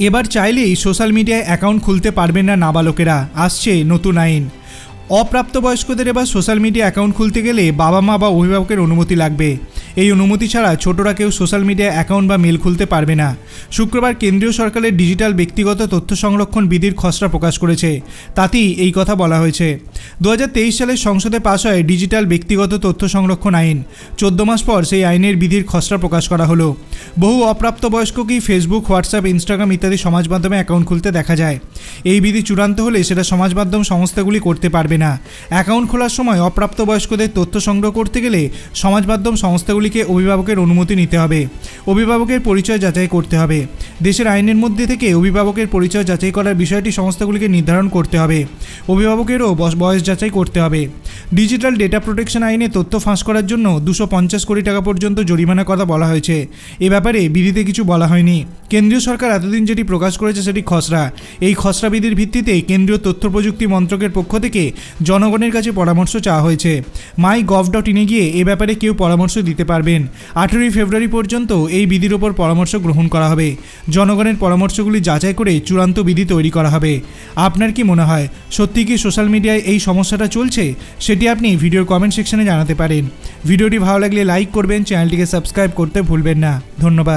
এবার চাইলেই সোশ্যাল মিডিয়ায় অ্যাকাউন্ট খুলতে পারবেন না নাবালকেরা। আসছে নতুন আইন। অপ্রাপ্তবয়স্কদের এবার সোশ্যাল মিডিয়া অ্যাকাউন্ট খুলতে গেলে বাবা মা বা অভিভাবকের অনুমতি লাগবে। এই অনুমতি ছাড়া ছোটরা কেউ সোশ্যাল মিডিয়া অ্যাকাউন্ট বা মেল খুলতে পারবে না। শুক্রবার কেন্দ্রীয় সরকারের ডিজিটাল ব্যক্তিগত তথ্য সংরক্ষণ বিধির খসড়া প্রকাশ করেছে। তাতেই এই কথা বলা হয়েছে। দু সালের সংসদে পাশ হয় ডিজিটাল ব্যক্তিগত তথ্য সংরক্ষণ আইন। চোদ্দ মাস পর সেই আইনের বিধির খসড়া প্রকাশ করা হলো। বহু অপ্রাপ্তবয়স্ককেই ফেসবুক হোয়াটসঅ্যাপ ইনস্টাগ্রাম ইত্যাদি সমাজ মাধ্যমে অ্যাকাউন্ট খুলতে দেখা যায়। এই বিধি চূড়ান্ত হলে সেটা সমাজ মাধ্যম সংস্থাগুলি করতে পারবে না। অ্যাকাউন্ট খোলার সময় অপ্রাপ্তবয়স্কদের তথ্য সংগ্রহ করতে গেলে সমাজ মাধ্যম সংস্থাগুলিকে অভিভাবকের অনুমতি নিতে হবে। অভিভাবকের পরিচয় যাচাই করতে হবে। দেশের আইনের মধ্যে থেকে অভিভাবকের পরিচয় যাচাই করার বিষয়টি সংস্থাগুলিকে নির্ধারণ করতে হবে। অভিভাবকেরও বয়স যাচাই করতে হবে। ডিজিটাল ডেটা প্রোটেকশন আইনে তথ্য ফাঁস করার জন্য দুশো কোটি টাকা পর্যন্ত জরিমানা কথা বলা হয়েছে। এ ব্যাপারে বিধিতে কিছু বলা হয়নি। কেন্দ্রীয় সরকার এতদিন যেটি প্রকাশ করেছে সেটি খসড়া। এই খসড়া বিধির ভিত্তিতে কেন্দ্রীয় তথ্য প্রযুক্তি মন্ত্রকের পক্ষ থেকে জনগণের কাছে পরামর্শ চাওয়া হয়েছে। মাই গভ ডট ইনে গিয়ে এ ব্যাপারে কেউ পরামর্শ দিতে পারবেন। আঠেরোই ফেব্রুয়ারি পর্যন্ত এই বিধির ওপর পরামর্শ গ্রহণ করা হবে। জনগণের পরামর্শগুলি যাচাই করে চূড়ান্ত বিধি তৈরি করা হবে। আপনার কি মনে হয়, সত্যি কি সোশ্যাল মিডিয়ায় এই সমস্যাটা চলছে? সেটি আপনি ভিডিওর কমেন্ট সেকশনে জানাতে পারেন। ভিডিওটি ভালো লাগলে লাইক করবেন, চ্যানেলটিকে সাবস্ক্রাইব করতে ভুলবেন না। ধন্যবাদ।